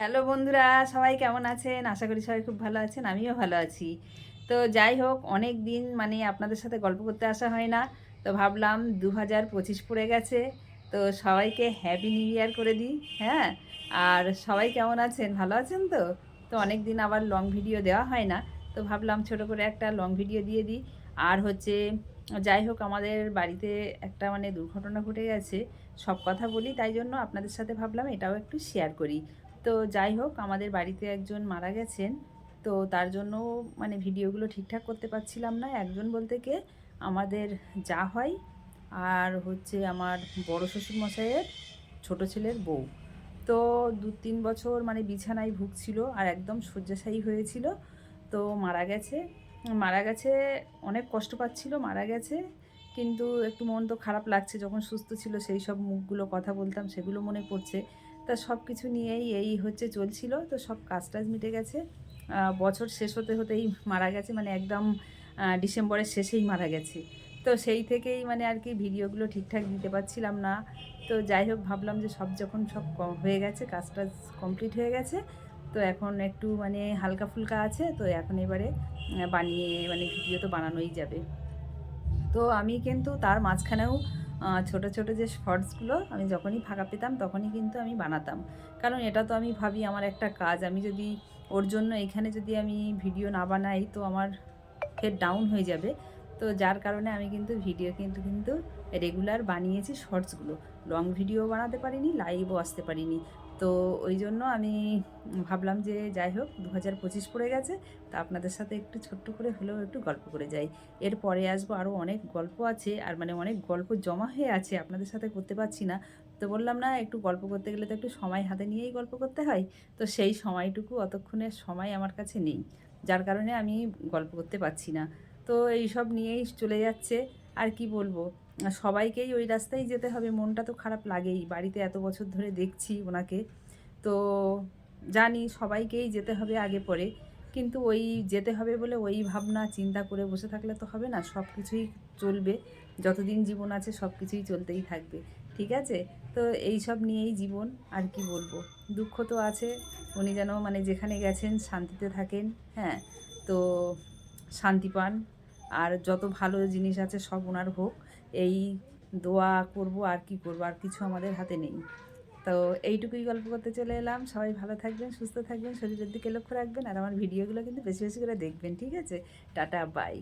Hello বন্ধুরা, সবাই কেমন আছেন? আশা করি সবাই খুব ভালো আছেন, আমিও ভালো আছি। তো যাই হোক অনেক দিন মানে আপনাদের সাথে গল্প করতে আসা হয় না, তো ভাবলাম দু হাজার পঁচিশ পড়ে গেছে, তো সবাইকে হ্যাপি নিউ ইয়ার করে দিই হ্যাঁ? আর সবাই কেমন আছেন? ভালো আছেন তো? তো অনেক দিন আবার লং ভিডিও দেওয়া হয় না, তো ভাবলাম ছোট করে একটা লং ভিডিও দিয়ে দিই। আর হচ্ছে, যাই হোক, আমাদের বাড়িতে একটা মানে দুর্ঘটনা ঘটে গেছে, সব কথা বলি, তাই জন্য আপনাদের সাথে ভাবলাম এটাও একটু শেয়ার করি। তো যাই হোক, আমাদের বাড়িতে একজন মারা গেছেন। তো তার জন্য মানে ভিডিওগুলো ঠিকঠাক করতে পারছিলাম না। একজন বলতে কে আমাদের যা হয়। আর হচ্ছে আমার বড় শ্বশুর মশাইয়ের ছোটো ছেলের বউ। তো দু তিন বছর মানে বিছানায় ভুগছিল আর একদম শয্যাশায়ী হয়েছিল। তো মারা গেছে। মারা গেছে, অনেক কষ্ট পাচ্ছিল, মারা গেছে। কিন্তু একটু মন তো খারাপ লাগছে, যখন সুস্থ ছিল সেই সব মুখগুলো, কথা বলতাম, সেগুলো মনে পড়ছে। তা সব কিছু নিয়েই এই হচ্ছে চলছিল। তো সব কাজ টাজ মিটে গেছে। বছর শেষ হতে হতেই মারা গেছে মানে একদম ডিসেম্বরের শেষেই মারা গেছে। তো সেই থেকেই মানে আর কি ভিডিওগুলো ঠিকঠাক দিতে পারছিলাম না। তো যাই হোক, ভাবলাম যে সব যখন সব হয়ে গেছে কাজ টাজ কমপ্লিট হয়ে গেছে, তো এখন একটু মানে হালকা ফুলকা আছে, তো এখন এবারে বানিয়ে মানে ভিডিও তো বানানোই যাবে। তো আমি কিন্তু তার মাঝখানেও ছোট ছোট যে শর্টসগুলো আমি যখনই ফাঁকা পেতাম তখনই কিন্তু আমি বানাতাম। কারণ এটা তো আমি ভাবি আমার একটা কাজ, আমি যদি ওর জন্য এখানে যদি আমি ভিডিও না বানাই তো আমার হেড ডাউন হয়ে যাবে। তো যার কারণে আমি কিন্তু ভিডিও কিন্তু কিন্তু রেগুলার বানিয়েছি শর্টসগুলো। লং ভিডিও বানাতে পারিনি লাইভও আসতে পারিনি। তো ওই জন্য আমি ভাবলাম যে যাই হোক দু হাজার পঁচিশ পড়ে গেছে, তা আপনাদের সাথে একটু ছোট্ট করে হলেও একটু গল্প করে যাই। এরপরে আসব আরও অনেক গল্প আছে, আর মানে অনেক গল্প জমা হয়ে আছে, আপনাদের সাথে করতে পারছি না। তো বললাম, না, একটু গল্প করতে গেলে তো একটু সময় হাতে নিয়েই গল্প করতে হয়। তো সেই সময়টুকু, অতক্ষণের সময় আমার কাছে নেই। যার কারণে আমি গল্প করতে পারছি না। তো এইসব নিয়েই চলে যাচ্ছে। আর কি বলব? সবাইকেই ওই রাস্তায় যেতে হবে, মনটা তো খারাপ লাগেই। বাড়িতে এত বছর ধরে দেখছি ওনাকে। তো জানি সবাইকেই যেতে হবে আগে পরে। কিন্তু ওই যেতে হবে বলে ওই ভাবনা, চিন্তা করে বসে থাকলে তো হবে না। সব কিছুই চলবে। যতদিন জীবন আছে সব কিছুই চলতেই থাকবে। ঠিক আছে? তো এই সব নিয়েই জীবন, আর কি বলব? দুঃখ তো আছে। উনি যেন মানে যেখানে গেছেন শান্তিতে থাকেন। হ্যাঁ? তো শান্তি পান। আর যত ভালো জিনিস আছে সব ওনার হোক, এই দোয়া করব আর কি করব, আর কিছু আমাদের হাতে নেই। তো এইটুকুই গল্প করতে চলে এলাম। সবাই ভালো থাকবেন, সুস্থ থাকবেন, শরীরের দিকে লক্ষ্য রাখবেন, আর আমার ভিডিওগুলো কিন্তু বেশি বেশি করে দেখবেন, ঠিক আছে? Tata, bye.